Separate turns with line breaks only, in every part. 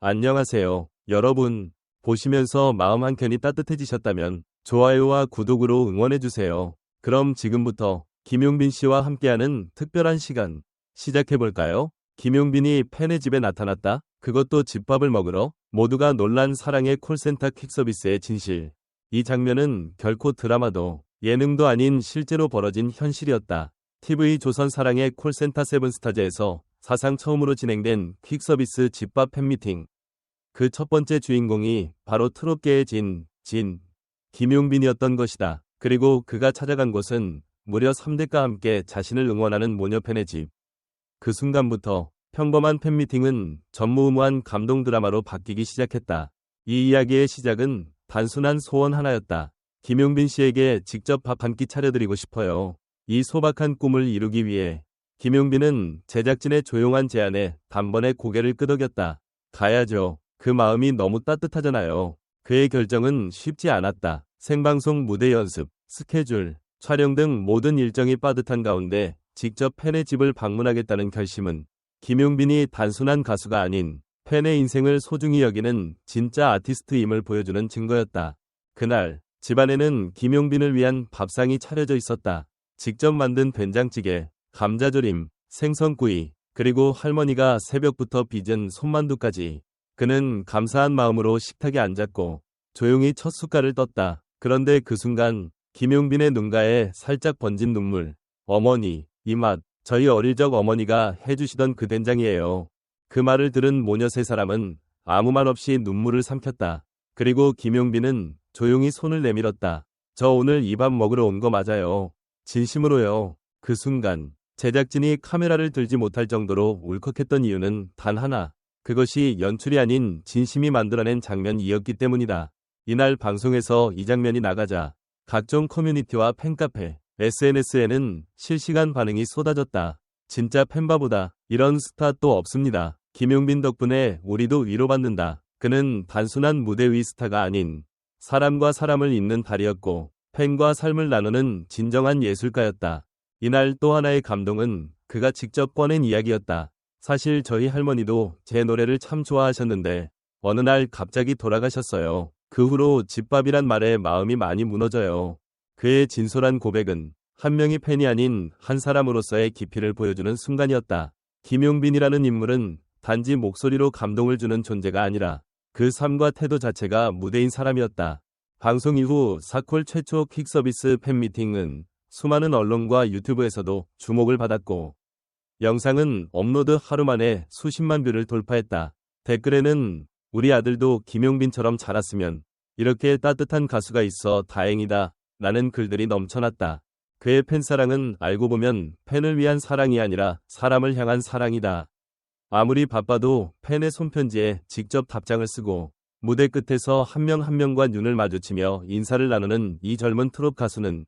안녕하세요. 여러분, 보시면서 마음 한켠이 따뜻해지셨다면 좋아요와 구독으로 응원해주세요. 그럼 지금부터 김용빈 씨와 함께하는 특별한 시간 시작해볼까요? 김용빈이 팬의 집에 나타났다. 그것도 집밥을 먹으러 모두가 놀란 사랑의 콜센터 퀵서비스의 진실. 이 장면은 결코 드라마도 예능도 아닌 실제로 벌어진 현실이었다. TV 조선 사랑의 콜센터 세븐스타즈에서 사상 처음으로 진행된 퀵서비스 집밥 팬미팅. 그 첫 번째 주인공이 바로 트롯계의 진, 진, 김용빈이었던 것이다. 그리고 그가 찾아간 곳은 무려 3대과 함께 자신을 응원하는 모녀 팬의 집. 그 순간부터 평범한 팬미팅은 전무후무한 감동 드라마로 바뀌기 시작했다. 이 이야기의 시작은 단순한 소원 하나였다. 김용빈 씨에게 직접 밥 한 끼 차려드리고 싶어요. 이 소박한 꿈을 이루기 위해 김용빈은 제작진의 조용한 제안에 단번에 고개를 끄덕였다. 가야죠. 그 마음이 너무 따뜻하잖아요. 그의 결정은 쉽지 않았다. 생방송 무대 연습, 스케줄, 촬영 등 모든 일정이 빠듯한 가운데 직접 팬의 집을 방문하겠다는 결심은 김용빈이 단순한 가수가 아닌 팬의 인생을 소중히 여기는 진짜 아티스트임을 보여주는 증거였다. 그날 집안에는 김용빈을 위한 밥상이 차려져 있었다. 직접 만든 된장찌개, 감자조림, 생선구이, 그리고 할머니가 새벽부터 빚은 손만두까지 그는 감사한 마음으로 식탁에 앉았고 조용히 첫 숟갈을 떴다. 그런데 그 순간 김용빈의 눈가에 살짝 번진 눈물. 어머니, 이 맛, 저희 어릴 적 어머니가 해주시던 그 된장이에요. 그 말을 들은 모녀 세 사람은 아무 말 없이 눈물을 삼켰다. 그리고 김용빈은 조용히 손을 내밀었다. 저 오늘 이 밥 먹으러 온 거 맞아요. 진심으로요. 그 순간 제작진이 카메라를 들지 못할 정도로 울컥했던 이유는 단 하나. 그것이 연출이 아닌 진심이 만들어낸 장면이었기 때문이다. 이날 방송에서 이 장면이 나가자 각종 커뮤니티와 팬카페, SNS에는 실시간 반응이 쏟아졌다. 진짜 팬바보다 이런 스타 또 없습니다. 김용빈 덕분에 우리도 위로받는다. 그는 단순한 무대 위 스타가 아닌 사람과 사람을 잇는 달이었고 팬과 삶을 나누는 진정한 예술가였다. 이날 또 하나의 감동은 그가 직접 꺼낸 이야기였다. 사실 저희 할머니도 제 노래를 참 좋아하셨는데 어느 날 갑자기 돌아가셨어요. 그 후로 집밥이란 말에 마음이 많이 무너져요. 그의 진솔한 고백은 한 명의 팬이 아닌 한 사람으로서의 깊이를 보여주는 순간이었다. 김용빈이라는 인물은 단지 목소리로 감동을 주는 존재가 아니라 그 삶과 태도 자체가 무대인 사람이었다. 방송 이후 사콜 최초 퀵서비스 팬미팅은 수많은 언론과 유튜브에서도 주목을 받았고 영상은 업로드 하루 만에 수십만 뷰를 돌파했다. 댓글에는 우리 아들도 김용빈처럼 자랐으면 이렇게 따뜻한 가수가 있어 다행이다. 라는 글들이 넘쳐났다. 그의 팬사랑은 알고 보면 팬을 위한 사랑이 아니라 사람을 향한 사랑이다. 아무리 바빠도 팬의 손편지에 직접 답장을 쓰고 무대 끝에서 한 명한 명과 눈을 마주치며 인사를 나누는 이 젊은 트롯 가수는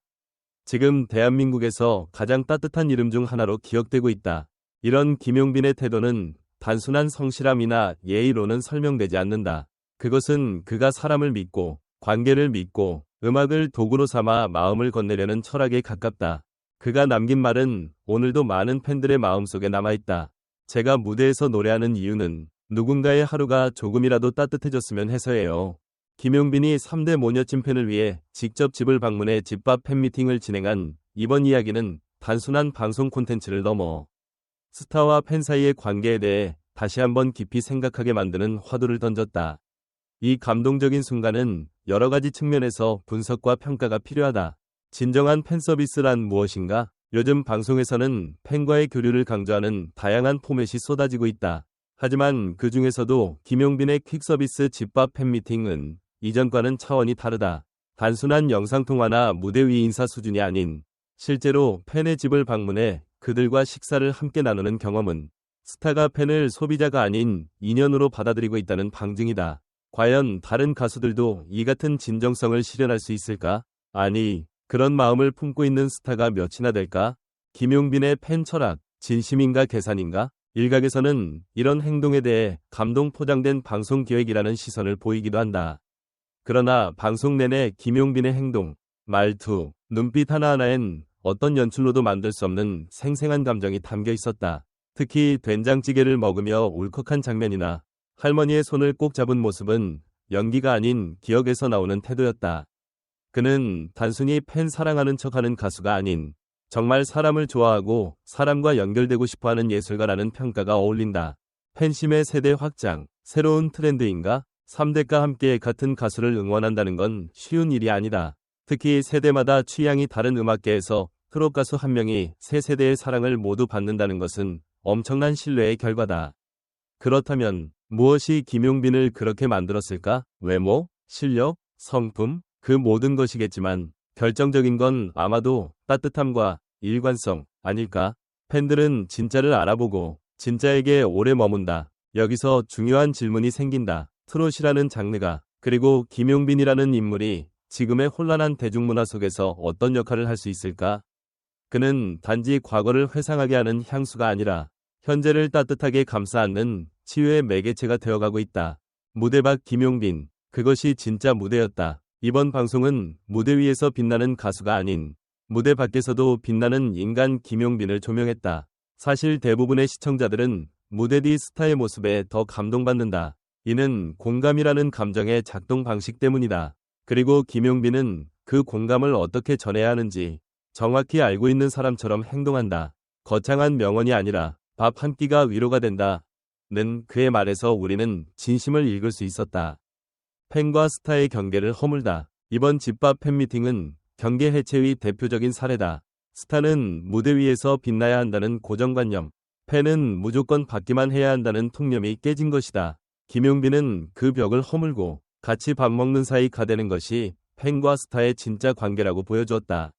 지금 대한민국에서 가장 따뜻한 이름 중 하나로 기억되고 있다. 이런 김용빈의 태도는 단순한 성실함이나 예의로는 설명되지 않는다. 그것은 그가 사람을 믿고 관계를 믿고 음악을 도구로 삼아 마음을 건네려는 철학에 가깝다. 그가 남긴 말은 오늘도 많은 팬들의 마음속에 남아있다. 제가 무대에서 노래하는 이유는 누군가의 하루가 조금이라도 따뜻해졌으면 해서예요. 김용빈이 3대 모녀 찐팬을 위해 직접 집을 방문해 집밥 팬미팅을 진행한 이번 이야기는 단순한 방송 콘텐츠를 넘어 스타와 팬 사이의 관계에 대해 다시 한번 깊이 생각하게 만드는 화두를 던졌다. 이 감동적인 순간은 여러 가지 측면에서 분석과 평가가 필요하다. 진정한 팬 서비스란 무엇인가? 요즘 방송에서는 팬과의 교류를 강조하는 다양한 포맷이 쏟아지고 있다. 하지만 그 중에서도 김용빈의 퀵서비스 집밥 팬미팅은 이전과는 차원이 다르다. 단순한 영상통화나 무대 위 인사 수준이 아닌 실제로 팬의 집을 방문해 그들과 식사를 함께 나누는 경험은 스타가 팬을 소비자가 아닌 인연으로 받아들이고 있다는 방증이다. 과연 다른 가수들도 이 같은 진정성을 실현할 수 있을까? 아니, 그런 마음을 품고 있는 스타가 몇이나 될까? 김용빈의 팬 철학, 진심인가 계산인가? 일각에서는 이런 행동에 대해 감동 포장된 방송 기획이라는 시선을 보이기도 한다. 그러나 방송 내내 김용빈의 행동, 말투, 눈빛 하나하나엔 어떤 연출로도 만들 수 없는 생생한 감정이 담겨 있었다. 특히 된장찌개를 먹으며 울컥한 장면이나 할머니의 손을 꼭 잡은 모습은 연기가 아닌 기억에서 나오는 태도였다. 그는 단순히 팬 사랑하는 척하는 가수가 아닌 정말 사람을 좋아하고 사람과 연결되고 싶어하는 예술가라는 평가가 어울린다. 팬심의 세대 확장, 새로운 트렌드인가? 3대가 함께 같은 가수를 응원한다는 건 쉬운 일이 아니다. 특히 세대마다 취향이 다른 음악계에서 트롯 가수 한 명이 세 세대의 사랑을 모두 받는다는 것은 엄청난 신뢰의 결과다. 그렇다면 무엇이 김용빈을 그렇게 만들었을까? 외모, 실력, 성품, 그 모든 것이겠지만 결정적인 건 아마도 따뜻함과 일관성 아닐까? 팬들은 진짜를 알아보고 진짜에게 오래 머문다. 여기서 중요한 질문이 생긴다. 트롯이라는 장르가 그리고 김용빈이라는 인물이 지금의 혼란한 대중문화 속에서 어떤 역할을 할 수 있을까? 그는 단지 과거를 회상하게 하는 향수가 아니라 현재를 따뜻하게 감싸 안는 치유의 매개체가 되어가고 있다. 무대 밖 김용빈, 그것이 진짜 무대였다. 이번 방송은 무대 위에서 빛나는 가수가 아닌 무대 밖에서도 빛나는 인간 김용빈을 조명했다. 사실 대부분의 시청자들은 무대 뒤 스타의 모습에 더 감동받는다. 이는 공감이라는 감정의 작동 방식 때문이다. 그리고 김용빈은 그 공감을 어떻게 전해야 하는지 정확히 알고 있는 사람처럼 행동한다. 거창한 명언이 아니라 밥 한 끼가 위로가 된다. 는 그의 말에서 우리는 진심을 읽을 수 있었다. 팬과 스타의 경계를 허물다. 이번 집밥 팬미팅은 경계 해체의 대표적인 사례다. 스타는 무대 위에서 빛나야 한다는 고정관념, 팬은 무조건 받기만 해야 한다는 통념이 깨진 것이다. 김용빈은 그 벽을 허물고 같이 밥 먹는 사이 가 되는 것이 팬과 스타의 진짜 관계라고 보여주었다.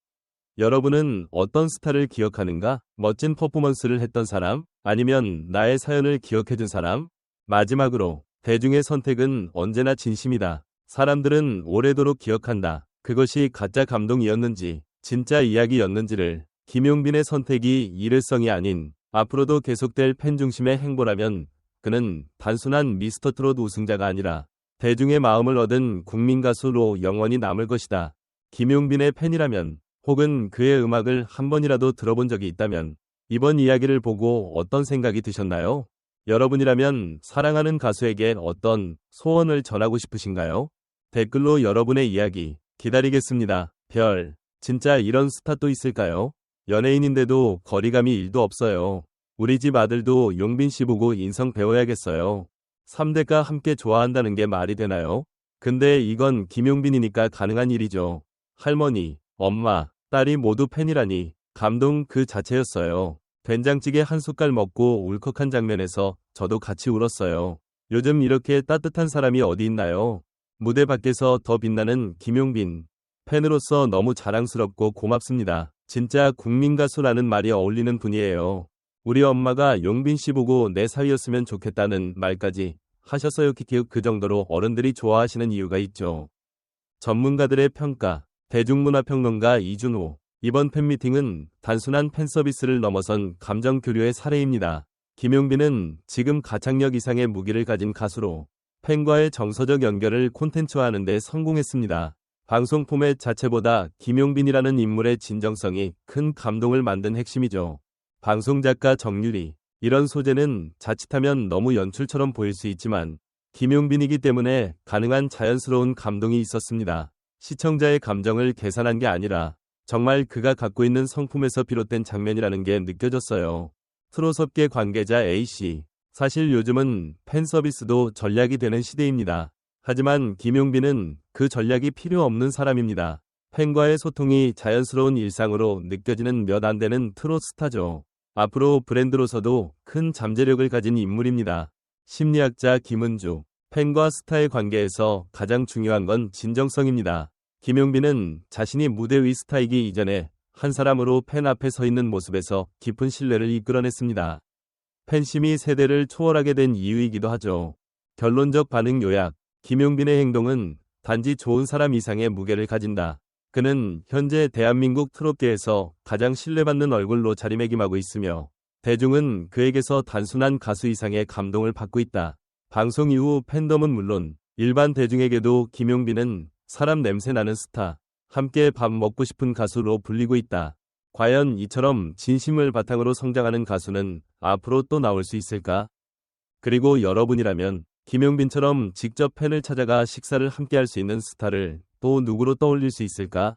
여러분은 어떤 스타를 기억하는가? 멋진 퍼포먼스를 했던 사람? 아니면 나의 사연을 기억해준 사람? 마지막으로 대중의 선택은 언제나 진심이다. 사람들은 오래도록 기억한다. 그것이 가짜 감동이었는지 진짜 이야기였는지를 김용빈의 선택이 일회성이 아닌 앞으로도 계속될 팬 중심의 행보라면 그는 단순한 미스터 트롯 우승자가 아니라 대중의 마음을 얻은 국민 가수로 영원히 남을 것이다. 김용빈의 팬이라면 혹은 그의 음악을 한 번이라도 들어본 적이 있다면 이번 이야기를 보고 어떤 생각이 드셨나요? 여러분이라면 사랑하는 가수에게 어떤 소원을 전하고 싶으신가요? 댓글로 여러분의 이야기 기다리겠습니다. 별, 진짜 이런 스타 또 있을까요? 연예인인데도 거리감이 일도 없어요. 우리 집 아들도 용빈 씨 보고 인성 배워야겠어요. 3대가 함께 좋아한다는 게 말이 되나요? 근데 이건 김용빈이니까 가능한 일이죠. 할머니, 엄마, 딸이 모두 팬이라니 감동 그 자체였어요. 된장찌개 한 숟갈 먹고 울컥한 장면에서 저도 같이 울었어요. 요즘 이렇게 따뜻한 사람이 어디 있나요? 무대 밖에서 더 빛나는 김용빈. 팬으로서 너무 자랑스럽고 고맙습니다. 진짜 국민 가수라는 말이 어울리는 분이에요. 우리 엄마가 용빈 씨 보고 내 사위였으면 좋겠다는 말까지 하셨어요. 키키윽 그 정도로 어른들이 좋아하시는 이유가 있죠. 전문가들의 평가, 대중문화평론가 이준호. 이번 팬미팅은 단순한 팬서비스를 넘어선 감정 교류의 사례입니다. 김용빈은 지금 가창력 이상의 무기를 가진 가수로 팬과의 정서적 연결을 콘텐츠화하는 데 성공했습니다. 방송 포맷 자체보다 김용빈이라는 인물의 진정성이 큰 감동을 만든 핵심이죠. 방송작가 정유리. 이런 소재는 자칫하면 너무 연출처럼 보일 수 있지만 김용빈이기 때문에 가능한 자연스러운 감동이 있었습니다. 시청자의 감정을 계산한 게 아니라 정말 그가 갖고 있는 성품에서 비롯된 장면이라는 게 느껴졌어요. 트롯업계 관계자 A씨. 사실 요즘은 팬 서비스도 전략이 되는 시대입니다. 하지만 김용빈은 그 전략이 필요 없는 사람입니다. 팬과의 소통이 자연스러운 일상으로 느껴지는 몇 안 되는 트롯 스타죠. 앞으로 브랜드로서도 큰 잠재력을 가진 인물입니다. 심리학자 김은주, 팬과 스타의 관계에서 가장 중요한 건 진정성입니다. 김용빈은 자신이 무대 위 스타이기 이전에 한 사람으로 팬 앞에 서 있는 모습에서 깊은 신뢰를 이끌어냈습니다. 팬심이 세대를 초월하게 된 이유이기도 하죠. 결론적 반응 요약. 김용빈의 행동은 단지 좋은 사람 이상의 무게를 가진다. 그는 현재 대한민국 트롯계에서 가장 신뢰받는 얼굴로 자리매김하고 있으며 대중은 그에게서 단순한 가수 이상의 감동을 받고 있다. 방송 이후 팬덤은 물론 일반 대중에게도 김용빈은 사람 냄새 나는 스타, 함께 밥 먹고 싶은 가수로 불리고 있다. 과연 이처럼 진심을 바탕으로 성장하는 가수는 앞으로 또 나올 수 있을까? 그리고 여러분이라면 김용빈처럼 직접 팬을 찾아가 식사를 함께 할 수 있는 스타를 또 누구로 떠올릴 수 있을까?